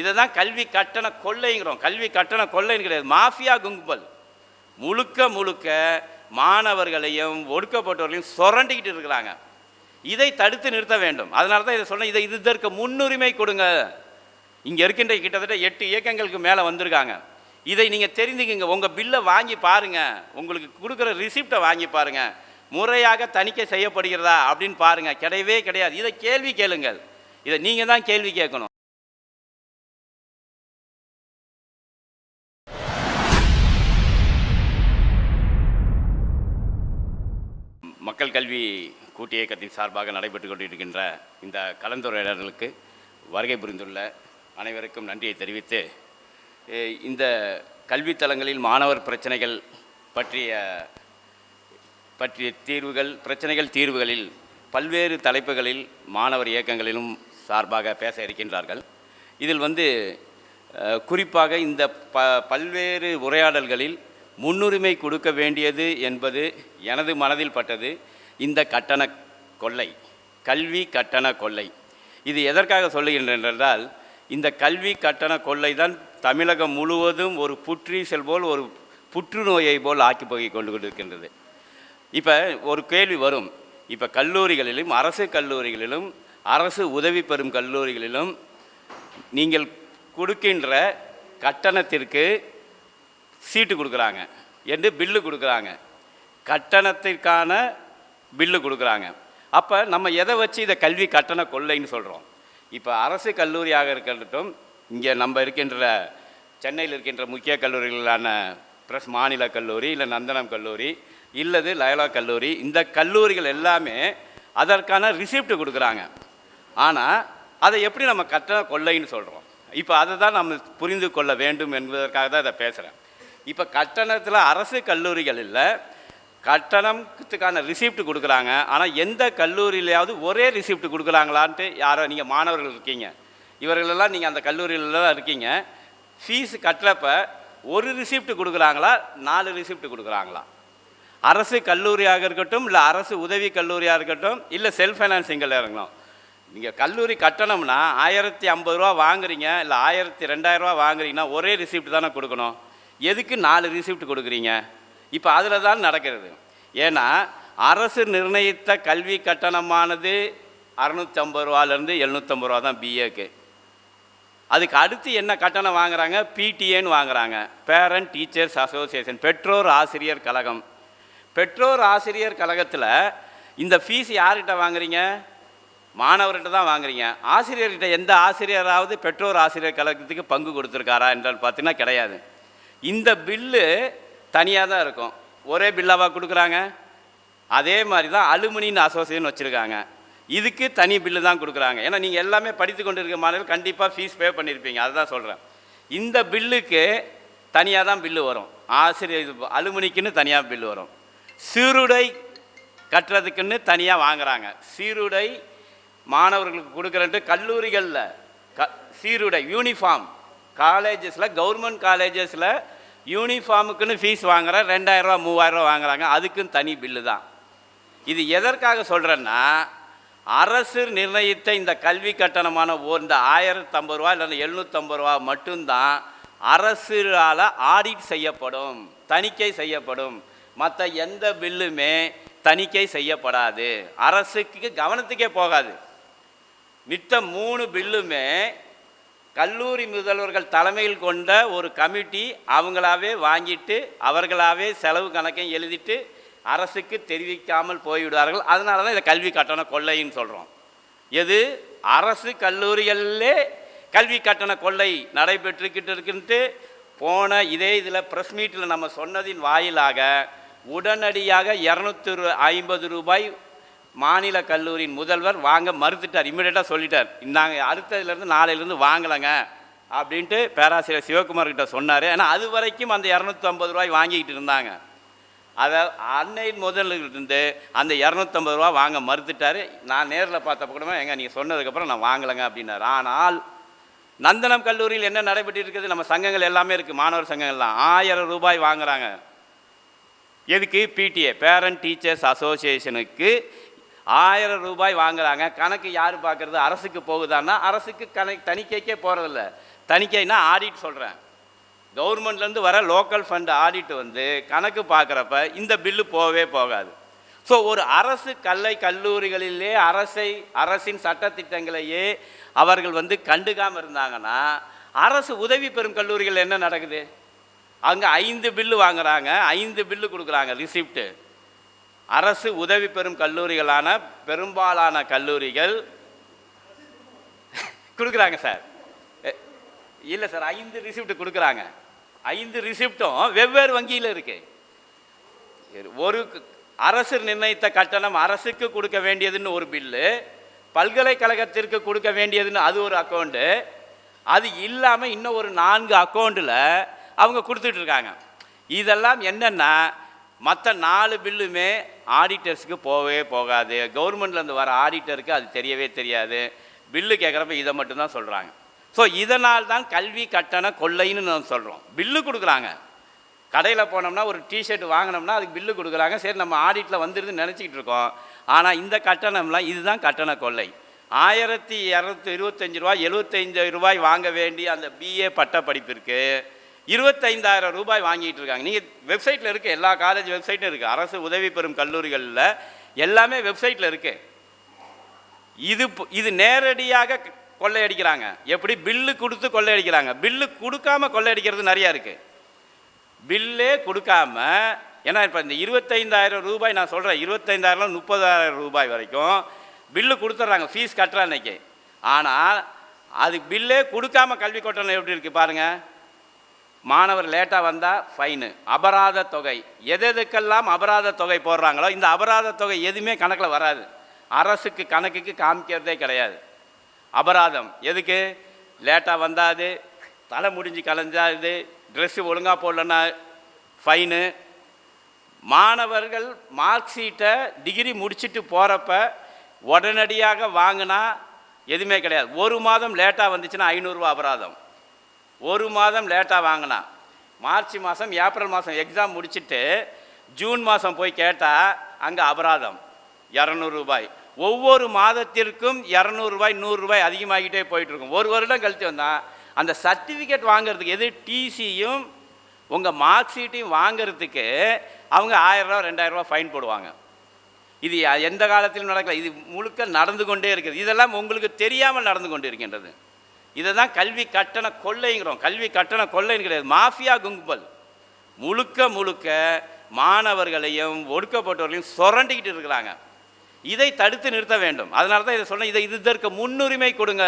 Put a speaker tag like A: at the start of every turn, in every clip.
A: இதை தான் கல்வி கட்டண கொள்ளைங்கிறோம். கல்வி கட்டண கொள்ளைன்னு கிடையாது. மாஃபியா கும்பல். முழுக்க முழுக்க மாணவர்களையும் ஒடுக்கப்பட்டவர்களையும் சுரண்டிக்கிட்டு இருக்கிறாங்க. இதை தடுத்து நிறுத்த வேண்டும். அதனால தான் இதை சொன்னேன். இதை இது இதற்கு முன்னுரிமை கொடுங்க. இங்கே இருக்கின்ற கிட்டத்தட்ட எட்டு இயக்கங்களுக்கு மேலே வந்திருக்காங்க. இதை நீங்கள் தெரிஞ்சுக்கங்க. உங்கள் பில்லை வாங்கி பாருங்கள் உங்களுக்கு கொடுக்குற ரிசிப்டை வாங்கி பாருங்கள் முறையாக தணிக்கை செய்யப்படுகிறதா அப்படின்னு பாருங்கள் கிடையவே கிடையாது. இதை கேள்வி கேளுங்கள். இதை நீங்கள் தான் கேள்வி கேட்கணும். கல்வி கூட்டு இயக்கத்தின் சார்பாக நடைபெற்று கொண்டிருக்கின்ற இந்த கலந்துரையாடல்களுக்கு வருகை புரிந்துள்ள அனைவருக்கும் நன்றியை தெரிவித்து இந்த கல்வித்தலங்களில் மாணவர் பிரச்சனைகள் பற்றிய பற்றிய தீர்வுகள் பிரச்சனைகள் தீர்வுகளில் பல்வேறு தலைப்புகளில் மாணவர் இயக்கங்களிலும் சார்பாக பேச இருக்கின்றார்கள். இதில் வந்து குறிப்பாக இந்த ப பல்வேறு உரையாடல்களில் முன்னுரிமை கொடுக்க வேண்டியது என்பது எனது மனதில் பட்டது. இந்த கட்டண கொள்ளை கல்வி கட்டண கொள்ளை. இது எதற்காக சொல்லுகின்றேன் என்றால் இந்த கல்வி கட்டண கொள்ளை தான் தமிழகம் முழுவதும் ஒரு புற்றீசல் போல் ஒரு புற்றுநோயை போல் ஆக்கி போய் கொண்டு கொண்டிருக்கின்றது. இப்போ ஒரு கேள்வி வரும். இப்போ கல்லூரிகளிலும் அரசு கல்லூரிகளிலும் அரசு உதவி பெறும் கல்லூரிகளிலும் நீங்கள் கொடுக்கின்ற கட்டணத்திற்கு சீட்டு கொடுக்குறாங்க என்று பில்லு கொடுக்குறாங்க. கட்டணத்திற்கான பில்லு கொடுக்குறாங்க. அப்போ நம்ம எதை வச்சு இதை கல்வி கட்டண கொள்ளைன்னு சொல்கிறோம் இப்போ அரசு கல்லூரியாக இருக்கட்டும் இங்கே நம்ம இருக்கின்ற சென்னையில் இருக்கின்ற முக்கிய கல்லூரிகளான ப்ளஸ் மாநில கல்லூரி இல்லை நந்தனம் கல்லூரி இல்லது லயலா கல்லூரி இந்த கல்லூரிகள் எல்லாமே அதற்கான ரிசிப்ட் கொடுக்குறாங்க. ஆனால் அதை எப்படி நம்ம கட்டண கொள்ளைன்னு சொல்கிறோம் இப்போ அதை தான் நம்ம புரிந்து கொள்ள வேண்டும் என்பதற்காக தான் இதை பேசுகிறேன் இப்போ கட்டணத்தில் அரசு கல்லூரிகளில் கட்டணத்துக்கான ரிசிப்ட் கொடுக்குறாங்க. ஆனால் எந்த கல்லூரியிலையாவது ஒரே ரிசிப்ட் கொடுக்குறாங்களான்ட்டு யாரோ நீங்கள் மாணவர்கள் இருக்கீங்க. இவர்களெல்லாம் நீங்கள் அந்த கல்லூரியில தான் இருக்கீங்க. ஃபீஸ் கட்டுறப்ப ஒரு ரிசிப்ட் கொடுக்குறாங்களா நாலு ரிசிப்ட் கொடுக்குறாங்களா? அரசு கல்லூரியாக இருக்கட்டும் இல்லை அரசு உதவி கல்லூரியாக இருக்கட்டும் இல்லை செல்ஃப் ஃபைனான்சிங்கில் இறங்கணும். நீங்கள் கல்லூரி கட்டணம்னா ஆயிரத்தி ஐம்பது ரூபா வாங்குறீங்க இல்லை ஆயிரத்தி ரெண்டாயிரரூவா வாங்குறீங்கன்னா ஒரே ரிசிப்ட் தானே கொடுக்கணும். எதுக்கு நாலு ரிசிப்ட் கொடுக்குறீங்க? இப்போ அதில் தான் நடக்கிறது. ஏன்னா அரசு நிர்ணயித்த கல்வி கட்டணமானது அறநூற்றம்பது ரூபாலேருந்து எழுநூற்றம்பது ரூபா தான் பிஏக்கு அதுக்கு அடுத்து என்ன கட்டணம் வாங்குறாங்க? பிடிஏன்னு வாங்குறாங்க. பேரண்ட் டீச்சர்ஸ் அசோசியேஷன் பெற்றோர் ஆசிரியர் கழகம். பெற்றோர் ஆசிரியர் கழகத்தில் இந்த ஃபீஸ் யார்கிட்ட வாங்குறீங்க? மாணவர்கிட்ட தான் வாங்குறீங்க. ஆசிரியர்கிட்ட எந்த ஆசிரியராவது பெற்றோர் ஆசிரியர் கழகத்துக்கு பங்கு கொடுத்துருக்காரா என்றால் பார்த்தீங்கன்னா கிடையாது. இந்த பில்லு தனியாக தான் இருக்கும். ஒரே பில்லாவாக கொடுக்குறாங்க? அதே மாதிரி தான் அலுமினியன் அசோசியேஷன் வச்சுருக்காங்க. இதுக்கு தனி பில்லு தான் கொடுக்குறாங்க. ஏன்னா நீங்கள் எல்லாமே படித்து கொண்டு இருக்க மாணவர்கள் கண்டிப்பாக ஃபீஸ் பே பண்ணியிருப்பீங்க. அதுதான் சொல்கிறேன் இந்த பில்லுக்கு தனியாக தான் பில்லு வரும். ஆசிரியர் இது அலுமினிக்குன்னு தனியாக பில்லு வரும். சீருடை கட்டுறதுக்குன்னு தனியாக வாங்குறாங்க. சீருடை மாணவர்களுக்கு கொடுக்குறன்ட்டு கல்லூரிகளில் க சீருடை யூனிஃபார்ம் காலேஜஸில் கவர்மெண்ட் காலேஜஸில் யூனிஃபார்முக்குன்னு ஃபீஸ் வாங்குற ரெண்டாயிரரூவா மூவாயிரரூவா வாங்குறாங்க. அதுக்கும் தனி பில்லு தான். இது எதற்காக சொல்கிறேன்னா அரசு நிர்ணயித்த இந்த கல்வி கட்டணமான ஓர் இந்த ஆயிரத்தம்பது ரூபா இல்லைன்னா எழுநூற்றம்பது ரூபா மட்டும்தான் அரசால் ஆடிட் செய்யப்படும் தணிக்கை செய்யப்படும். மற்ற எந்த பில்லுமே தணிக்கை செய்யப்படாது. அரசுக்கு கவனத்துக்கே போகாது. மித்த மூணு பில்லுமே கல்லூரி முதல்வர்கள் தலைமையில் கொண்ட ஒரு கமிட்டி அவங்களாவே வாங்கிட்டு அவர்களாவே செலவு கணக்கையும் எழுதிட்டு அரசுக்கு தெரிவிக்காமல் போய்விடுவார்கள். அதனால தான் இதை கல்வி கட்டண கொள்ளைன்னு சொல்கிறோம் எது? அரசு கல்லூரிகளிலே கல்வி கட்டண கொள்ளை நடைபெற்றுக்கிட்டு இருக்குன்ட்டு போன இதே இதில் ப்ரெஸ் மீட்டில் நம்ம சொன்னதின் வாயிலாக உடனடியாக இரநூத்தி ஐம்பது ரூபாய் மாநில கல்லூரியின் முதல்வர் வாங்க மறுத்துட்டார். இம்மிடியட்டாக சொல்லிட்டார். நாங்கள் அடுத்ததுலேருந்து நாளையிலேருந்து வாங்கலைங்க அப்படின்ட்டு பேராசிரியர் சிவகுமார் கிட்ட சொன்னார். ஏன்னா அது வரைக்கும் அந்த இரநூத்தம்பது ரூபாய் வாங்கிக்கிட்டு இருந்தாங்க. அதை அன்னையின் முதலிருந்து அந்த இரநூத்தம்பது ரூபா வாங்க மறுத்துட்டாரு. நான் நேரில் பார்த்தப்ப கூட எங்க நீங்கள் சொன்னதுக்கப்புறம் நான் வாங்கலைங்க அப்படின்னாரு. ஆனால் நந்தனம் கல்லூரியில் என்ன நடைபெற்று இருக்குது? நம்ம சங்கங்கள் எல்லாமே இருக்குது மாணவர் சங்கங்கள்லாம். ஆயிரம் ரூபாய் வாங்குறாங்க. எதுக்கு? பிடிஏ பேரண்ட் டீச்சர்ஸ் அசோசியேஷனுக்கு ஆயிரம் ரூபாய் வாங்குறாங்க. கணக்கு யார் பார்க்குறது? அரசுக்கு போகுதான்னா அரசுக்கு கணக்கு தணிக்கைக்கே போகிறதில்ல தணிக்கைனா ஆடிட் சொல்கிறேன் கவர்மெண்ட்லேருந்து வர லோக்கல் ஃபண்ட் ஆடிட் வந்து கணக்கு பார்க்குறப்ப இந்த பில்லு போகவே போகாது. ஸோ ஒரு அரசு கல்லை கல்லூரிகளிலே அரசை அரசின் சட்டத்திட்டங்களையே அவர்கள் வந்து கண்டுக்காமல் இருந்தாங்கன்னா அரசு உதவி பெறும் கல்லூரிகள் என்ன நடக்குது? அங்கே ஐந்து பில்லு வாங்குறாங்க. ஐந்து பில்லு கொடுக்குறாங்க. ரிசிப்ட்டு அரசு உதவி பெறும் கல்லூரிகளான பெரும்பாலான கல்லூரிகள் கொடுக்குறாங்க சார். இல்லை சார் ஐந்து ரிசிப்ட் கொடுக்குறாங்க. ஐந்து ரிசிப்டும் வெவ்வேறு வங்கியில் இருக்கு. ஒரு அரசு நிர்ணயித்த கட்டணம் அரசுக்கு கொடுக்க வேண்டியதுன்னு ஒரு பில்லு பல்கலைக்கழகத்திற்கு கொடுக்க வேண்டியதுன்னு அது ஒரு அக்கௌண்ட்டு அது இல்லாமல் இன்னும் ஒரு நான்கு அக்கௌண்ட்டில் அவங்க கொடுத்துட்ருக்காங்க இதெல்லாம் என்னென்னா மற்ற நாலு பில்லுமே ஆடிட்டர்ஸுக்கு போகவே போகாது. கவர்மெண்ட்லேருந்து வர ஆடிட்டருக்கு அது தெரியவே தெரியாது. பில்லு கேட்குறப்ப இதை மட்டும்தான் சொல்கிறாங்க ஸோ இதனால் தான் கல்வி கட்டண கொள்ளைன்னு நம்ம சொல்கிறோம் பில்லு கொடுக்குறாங்க. கடையில் போனோம்னா ஒரு டிஷர்ட் வாங்கினோம்னா அதுக்கு பில்லு கொடுக்குறாங்க. சரி நம்ம ஆடிட்டில் வந்துருதுன்னு நினச்சிக்கிட்டு இருக்கோம். ஆனால் இந்த கட்டணம்லாம் இதுதான் கட்டண கொள்ளை. ஆயிரத்தி இரநூத்தி இருபத்தஞ்சி ரூபாய் எழுபத்தைந்து ரூபாய் வாங்க வேண்டிய அந்த பிஏ பட்ட படிப்பிற்கு இருபத்தைந்தாயிரம் ரூபாய் வாங்கிட்டு இருக்காங்க. நீங்கள் வெப்சைட்டில் இருக்குது எல்லா காலேஜ் வெப்சைட்டும் இருக்குது அரசு உதவி பெறும் கல்லூரிகளில் எல்லாமே வெப்சைட்டில் இருக்குது இது இது நேரடியாக கொள்ளையடிக்கிறாங்க. எப்படி? பில்லு கொடுத்து கொள்ளையடிக்கிறாங்க. பில்லு கொடுக்காம கொள்ளையடிக்கிறது நிறையா இருக்குது பில்லே கொடுக்காம ஏன்னா இப்போ இந்த இருபத்தைந்தாயிரம் ரூபாய் நான் சொல்கிறேன் இருபத்தைந்தாயிரம் முப்பதாயிரம் ரூபாய் வரைக்கும் பில்லு கொடுத்துட்றாங்க. ஃபீஸ் கட்டுற அன்னைக்கு. ஆனால் அது பில்லே கொடுக்காம கல்வி கட்டணம் எப்படி இருக்குது பாருங்கள் மாணவர் லேட்டாக வந்தால் ஃபைனு. அபராத தொகை. எது எதுக்கெல்லாம் அபராத தொகை போடுறாங்களோ இந்த அபராத தொகை எதுவுமே கணக்கில் வராது. அரசுக்கு கணக்குக்கு காமிக்கிறதே கிடையாது. அபராதம். எதுக்கு? லேட்டாக வந்தாது தலை முடிஞ்சு கலைஞ்சாது ட்ரெஸ்ஸு ஒழுங்காக போடலன்னா ஃபைனு. மாணவர்கள் மார்க் ஷீட்டை டிகிரி முடிச்சுட்டு போகிறப்ப உடனடியாக வாங்கினா எதுவுமே கிடையாது. ஒரு மாதம் லேட்டாக வந்துச்சுன்னா ஐநூறுரூவா அபராதம். ஒரு மாதம் லேட்டாக வாங்கினான் மார்ச் மாதம் ஏப்ரல் மாதம் எக்ஸாம் முடிச்சிட்டு ஜூன் மாதம் போய் கேட்டால் அங்கே அபராதம். இரநூறுபாய் ஒவ்வொரு மாதத்திற்கும் இரநூறுபாய் நூறுரூபாய் அதிகமாகிட்டே போயிட்டுருக்கும். ஒரு வருடம் கழித்து வந்தால் அந்த சர்டிஃபிகேட் வாங்குறதுக்கு எது? டிசியும் உங்கள் மார்க் ஷீட்டையும் வாங்குறதுக்கு அவங்க ஆயிரரூவா ரெண்டாயிரரூவா ஃபைன் போடுவாங்க. இது எந்த காலத்திலும் நடக்கல. இது முழுக்க நடந்து கொண்டே இருக்குது இதெல்லாம் உங்களுக்கு தெரியாமல் நடந்து கொண்டு இருக்கின்றது. இதை தான் கல்வி கட்டண கொள்ளைங்கிறோம். கல்வி கட்டண கொள்ளைன்னு கிடையாது. மாஃபியா கும்பல். முழுக்க முழுக்க மாணவர்களையும் ஒடுக்கப்பட்டவர்களையும் சுரண்டிக்கிட்டு இருக்கிறாங்க. இதை தடுத்து நிறுத்த வேண்டும். அதனால தான் இதை சொன்னேன். இதை இது இதற்கு முன்னுரிமை கொடுங்க.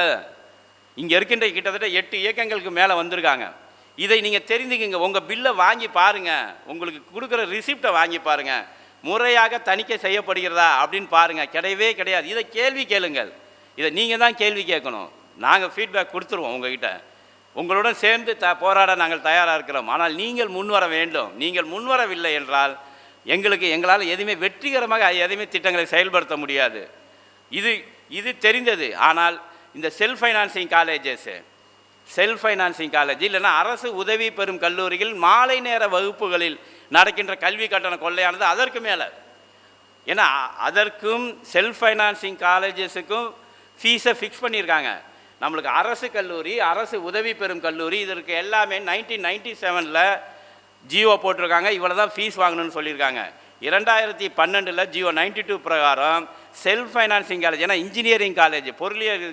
A: இங்கே இருக்கின்ற கிட்டத்தட்ட எட்டு இயக்கங்களுக்கு மேலே வந்திருக்காங்க. இதை நீங்கள் தெரிஞ்சுக்கங்க. உங்கள் பில்லை வாங்கி பாருங்கள் உங்களுக்கு கொடுக்குற ரிசிப்டை வாங்கி பாருங்கள் முறையாக தணிக்கை செய்யப்படுகிறதா அப்படின்னு பாருங்கள் கிடையவே கிடையாது. இதை கேள்வி கேளுங்கள். இதை நீங்கள் தான் கேள்வி கேட்கணும். நாங்கள் ஃபீட்பேக் கொடுத்துருவோம் உங்ககிட்ட. உங்களுடன் சேர்ந்து த போராட நாங்கள் தயாராக இருக்கிறோம். ஆனால் நீங்கள் முன்வர வேண்டும். நீங்கள் முன்வரவில்லை என்றால் எங்களுக்கு எங்களால் எதுவுமே வெற்றிகரமாக எதையுமே திட்டங்களை செயல்படுத்த முடியாது. இது இது தெரிந்தது. ஆனால் இந்த self financing colleges self financing college இல்லைன்னா அரசு உதவி பெறும் கல்லூரிகள் மாலை நேர வகுப்புகளில் நடக்கின்ற கல்வி கட்டண கொள்ளையானது அதற்கு மேலே. ஏன்னா அதற்கும் செல்ஃப் ஃபைனான்சிங் காலேஜஸுக்கும் ஃபீஸை ஃபிக்ஸ் பண்ணியிருக்காங்க. நம்மளுக்கு அரசு கல்லூரி அரசு உதவி பெறும் கல்லூரி இதற்கு எல்லாமே நைன்டீன் நைன்டி செவனில் ஜியோ போட்டிருக்காங்க. இவ்வளோ தான் ஃபீஸ் வாங்கணும்னு சொல்லியிருக்காங்க. இரண்டாயிரத்தி பன்னெண்டில் ஜியோ நைன்டி டூ பிரகாரம் செல்ஃப் ஃபைனான்சிங் காலேஜ் ஏன்னா இன்ஜினியரிங் காலேஜ் பொருளியல்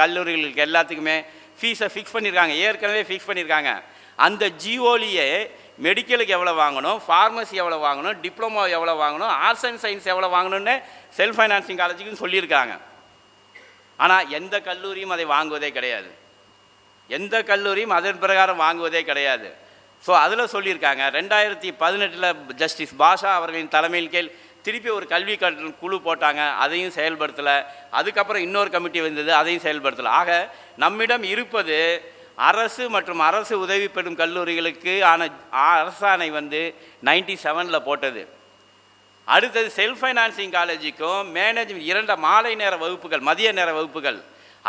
A: கல்லூரிகளுக்கு எல்லாத்துக்குமே ஃபீஸை ஃபிக்ஸ் பண்ணியிருக்காங்க. ஏற்கனவே ஃபிக்ஸ் பண்ணியிருக்காங்க. அந்த ஜியோலியே மெடிக்கலுக்கு எவ்வளோ வாங்கணும் ஃபார்மசி எவ்வளோ வாங்கணும் டிப்ளமோ எவ்வளோ வாங்கணும் ஆர்ட்ஸ் அண்ட் சயின்ஸ் எவ்வளோ வாங்கணும்னு செல்ஃப் ஃபைனான்சிங் காலேஜுக்குன்னு சொல்லியிருக்காங்க. ஆனால் எந்த கல்லூரியும் அதை வாங்குவதே கிடையாது. எந்த கல்லூரியும் அதன் பிரகாரம் வாங்குவதே கிடையாது. ஸோ அதில் சொல்லியிருக்காங்க ரெண்டாயிரத்தி பதினெட்டில் ஜஸ்டிஸ் பாஷா அவர்களின் தலைமையில் கீழ் திருப்பி ஒரு கல்வி கட்டணம் குழு போட்டாங்க அதையும் செயல்படுத்தலை. அதுக்கப்புறம் இன்னொரு கமிட்டி வந்தது அதையும் செயல்படுத்தலை. ஆக நம்மிடம் இருப்பது அரசு மற்றும் அரசு உதவி பெறும் கல்லூரிகளுக்கு ஆன அரசாணை வந்து நைன்டி செவனில் போட்டது. அடுத்தது செல்ஃப் ஃபைனான்சிங் காலேஜுக்கும் மேனேஜ்மெண்ட் இரண்டு மாலை நேர வகுப்புகள் மதிய நேர வகுப்புகள்.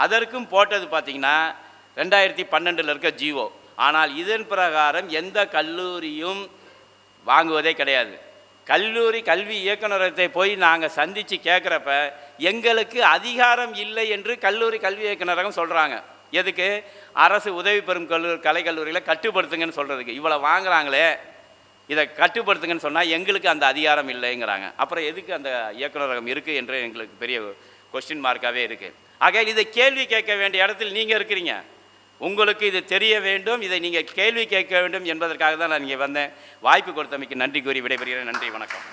A: அதற்கும் போட்டது பார்த்தீங்கன்னா ரெண்டாயிரத்தி பன்னெண்டில் இருக்க ஜிஓ ஆனால் இதன் பிரகாரம் எந்த கல்லூரியும் வாங்குவதே கிடையாது. கல்லூரி கல்வி இயக்குநரகத்தை போய் நாங்கள் சந்தித்து கேட்குறப்ப எங்களுக்கு அதிகாரம் இல்லை என்று கல்லூரி கல்வி இயக்குனரகம் சொல்கிறாங்க எதுக்கு? அரசு உதவி பெறும் கல்லூரி கலைக்கல்லூரிகளை கட்டுப்படுத்துங்கன்னு சொல்கிறதுக்கு இவ்வளோ வாங்குறாங்களே. இதை கட்டுப்படுத்துங்கன்னு சொன்னால் எங்களுக்கு அந்த அதிகாரம் இல்லைங்கிறாங்க. அப்புறம் எதுக்கு அந்த இயக்குநரகம் இருக்குது என்று எங்களுக்கு பெரிய கொஸ்டின் மார்க்காகவே இருக்குது ஆக இதை கேள்வி கேட்க வேண்டிய இடத்தில் நீங்கள் இருக்கிறீங்க. உங்களுக்கு இது தெரிய வேண்டும். இதை நீங்கள் கேள்வி கேட்க வேண்டும் என்பதற்காக தான் நான் இங்கே வந்தேன். வாய்ப்பு கொடுத்தமைக்கு நன்றி கூறி விடைபெறுகிறேன். நன்றி வணக்கம்.